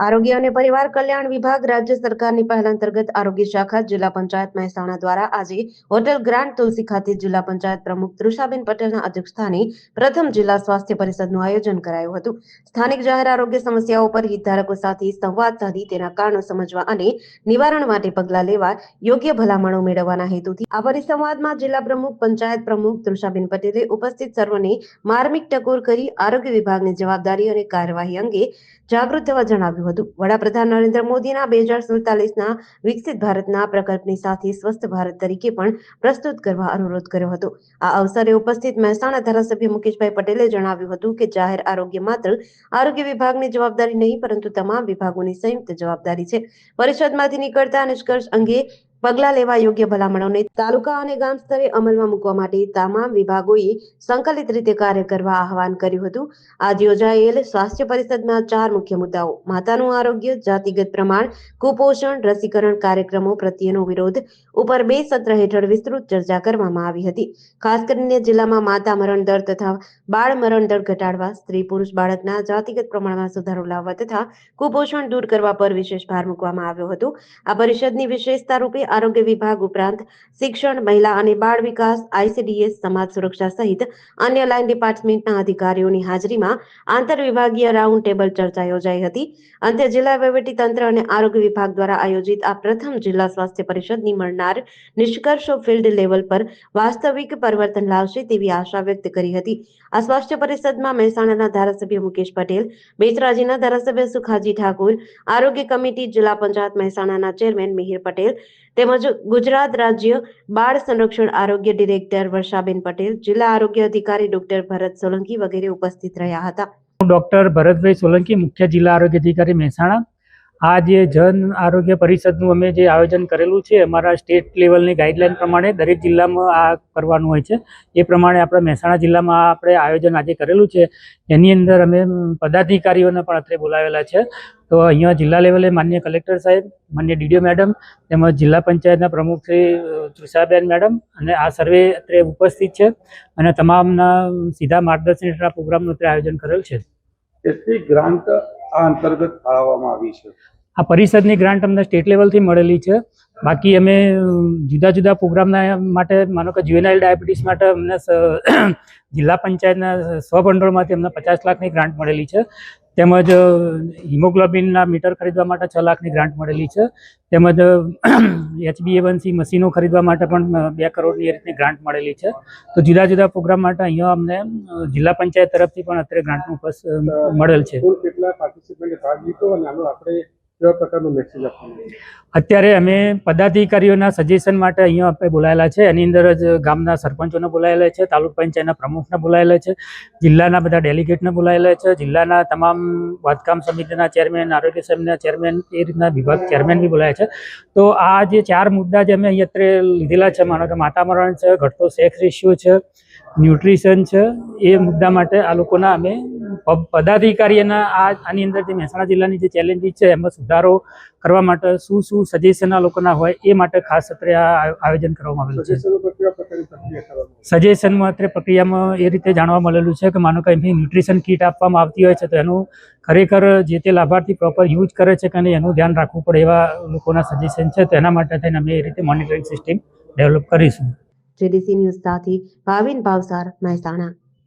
આરોગ્ય અને પરિવાર કલ્યાણ વિભાગ રાજ્ય સરકારની પહેલ અંતર્ગત આરોગ્ય શાખા જિલ્લા પંચાયત મહેસાણા દ્વારા આજે હોટેલ ગ્રાન્ડ તુલસી ખાતે જિલ્લા પંચાયત પ્રમુખ તૃષાબેન પટેલના અધ્યક્ષસ્થાને પ્રથમ જિલ્લા સ્વાસ્થ્ય પરિષદનું આયોજન કરાયું હતું. સ્થાનિક જાહેર આરોગ્ય સમસ્યાઓ પર હિતધારકો સાથે સંવાદ સાધી તેના કારણો સમજવા અને નિવારણ માટે પગલાં લેવા યોગ્ય ભલામણો મેળવવાના હેતુથી આ પરિસંવાદમાં જિલ્લા પ્રમુખ, પંચાયત પ્રમુખ તૃષાબેન પટેલે ઉપસ્થિત સર્વને માર્મિક ટકોર કરી આરોગ્ય વિભાગની જવાબદારી અને કાર્યવાહી અંગે જાગૃત થવા જણાવ્યું હતું. વડાપ્રધાન નરેન્દ્ર મોદીના બે હજાર સુડતાલીસના વિકસિત ભારતના પ્રકલ્પની સાથે સ્વસ્થ ભારત તરીકે પણ પ્રસ્તુત કરવા અનુરોધ કર્યો હતો. આ અવસરે ઉપસ્થિત મહેસાણા ધારાસભ્ય મુકેશભાઈ પટેલે જણાવ્યું હતું કે જાહેર આરોગ્ય માત્ર આરોગ્ય વિભાગની જવાબદારી નહીં, પરંતુ તમામ વિભાગોની સંયુક્ત જવાબદારી છે. પરિષદમાંથી નીકળતા નિષ્કર્ષ અંગે પગલાં લેવા યોગ્ય ભલામણોને તાલુકા અને ગામ સ્તરે અમલમાં મૂકવા માટે તમામ વિભાગોએ સંકલિત રીતે કાર્ય કરવા આહવાન કર્યું હતું. આજ યોજાયેલ સ્વાસ્થ્ય પરિષદમાં ચાર મુખ્ય મુદ્દાઓ. માતાનું આરોગ્ય, જાતિગત પ્રમાણ, કુપોષણ, રસીકરણ કાર્યક્રમો પ્રત્યેનો વિરોધ ઉપર બે સત્ર હેઠળ વિસ્તૃત ચર્ચા કરવામાં આવી હતી. ખાસ કરીને જિલ્લામાં માતા મરણ દર તથા બાળ મરણ દર ઘટાડવા, સ્ત્રી પુરુષ બાળકના જાતિગત પ્રમાણમાં સુધારો લાવવા તથા કુપોષણ દૂર કરવા પર વિશેષ ભાર મૂકવામાં આવ્યો હતો. આ પરિષદની વિશેષતા રૂપે આરોગ્ય વિભાગ ઉપરાંત શિક્ષણ, મહિલા અને બાળ વિકાસ, આઈસીડીએસ, સમાજ સુરક્ષા સહિત અન્ય લાઇન ડિપાર્ટમેન્ટના અધિકારીઓની હાજરીમાં આંતરવિભાગીય રાઉન્ડ ટેબલ ચર્ચા યોજાઈ હતી. અંતે જિલ્લા તંત્ર અને આરોગ્ય વિભાગ દ્વારા આયોજિત આ પ્રથમ જિલ્લા સ્વાસ્થ્ય પરિષદની મળનાર નિષ્કર્ષો ફિલ્ડ લેવલ પર વાસ્તવિક પરિવર્તન લાવશે તેવી આશા વ્યક્ત કરી હતી. આ સ્વાસ્થ્ય પરિષદમાં મહેસાણાના ધારાસભ્ય મુકેશ પટેલ, બેચરાજીના ધારાસભ્ય સુખાજી ઠાકુર, આરોગ્ય કમિટી જિલ્લા પંચાયત મહેસાણાના ચેરમેન મિહિર પટેલ તેમજ ગુજરાત રાજ્ય બાળ સંરક્ષણ આરોગ્ય ડિરેક્ટર વર્ષાબેન પટેલ, જિલ્લા આરોગ્ય અધિકારી ડોક્ટર ભરત સોલંકી વગેરે ઉપસ્થિત રહ્યા હતા. હું ડોક્ટર ભરતભાઈ સોલંકી, મુખ્ય જિલ્લા આરોગ્ય અધિકારી મહેસાણા. આ જે જન આરોગ્ય પરિષદનું અમે જે આયોજન કરેલું છે, અમારા સ્ટેટ લેવલની ગાઈડલાઈન પ્રમાણે દરેક જિલ્લામાં આ કરવાનું હોય છે. એ પ્રમાણે આપણે મહેસાણા જિલ્લામાં આપણે આયોજન આજે કરેલું છે. એની અંદર અમે પદાધિકારીઓને પણ અત્રે બોલાવેલા છે. તો અહીંયા જિલ્લા લેવલે માન્ય કલેક્ટર સાહેબ, માન્ય ડીડીઓ મેડમ તેમજ જિલ્લા પંચાયતના પ્રમુખ શ્રી તૃષાબેન મેડમ અને આ સર્વે અત્રે ઉપસ્થિત છે અને તમામના સીધા માર્ગદર્શન હેઠળ આ પ્રોગ્રામનું અત્રે આયોજન કરેલ છે. કેટલી આ અંતર્ગત ફાળવવામાં આવી છે. આ પરિષદની ગ્રાન્ટ અમને સ્ટેટ લેવલથી મળેલી છે. બાકી અમે જુદા જુદા પ્રોગ્રામના માટે, માનો કે જ્યુએનાઇલ ડાયાબિટીસ માટે અમને જિલ્લા પંચાયતના સ્વભંડોળમાંથી અમને પચાસ લાખની ગ્રાન્ટ મળેલી છે. તેમજ હિમોગ્લોબિનના મીટર ખરીદવા માટે છ લાખની ગ્રાન્ટ મળેલી છે. તેમજ એચબીએવનસી મશીનો ખરીદવા માટે પણ બે કરોડની એ રીતની ગ્રાન્ટ મળેલી છે. તો જુદા જુદા પ્રોગ્રામ માટે અહીંયા અમને જિલ્લા પંચાયત તરફથી પણ અત્યારે ગ્રાન્ટનું મળેલ છે. કેટલા પાર્ટિસિપન્ટે ભાગ લીધો અને આપણે કેવા પ્રકારનો મેસેજ આપવાનો અત્યારે અમે પદાધિકારીઓના સજેશન માટે અહીંયા આપણે બોલાયેલા છે. એની અંદર જ ગામના સરપંચોને બોલાયેલા છે, તાલુકા પંચાયતના પ્રમુખને બોલાયેલા છે, જિલ્લાના બધા ડેલિગેટને બોલાયેલા છે, જિલ્લાના તમામ બાંધકામ સમિતિના ચેરમેન આરોગ્ય સમિતિના ચેરમેન એ રીતના વિભાગ ચેરમેન બી બોલાયા છે. તો આ જે ચાર મુદ્દા જે અમે અહીંયા અત્યારે લીધેલા છે, માનો કે માતા મરણ છે, ઘટતો સેક્સ રેશિયો છે ન્યુટ્રિશન છે, એ મુદ્દા માટે આ લોકોના અમે પ- પદાધિકારીઓના આ આની અંદર જે મહેસાણા જિલ્લાની જે ચેલેન્જીસ છે એમાં સુધારો કરવા માટે શું શું સજેશન આ લોકોના હોય એ માટે ખાસ અત્રે આ આયોજન કરવામાં આવેલું છે? સજેશનમાં અત્રે પ્રક્રિયામાં એ રીતે જાણવા મળેલું છે કે માનો કે ન્યુટ્રિશન કીટ આપવામાં આવતી હોય છે તો એનું ખરેખર જે તે લાભાર્થી પ્રોપર યુઝ કરે છે કે નહીં એનું ધ્યાન રાખવું પડે એવા લોકોના સજેશન છે. તો એના માટે થઈને અમે એ રીતે મોનિટરિંગ સિસ્ટમ ડેવલપ કરીશું. જેડીસી ન્યૂઝ સાથે ભાવિન ભાવસાર મહેસાણા.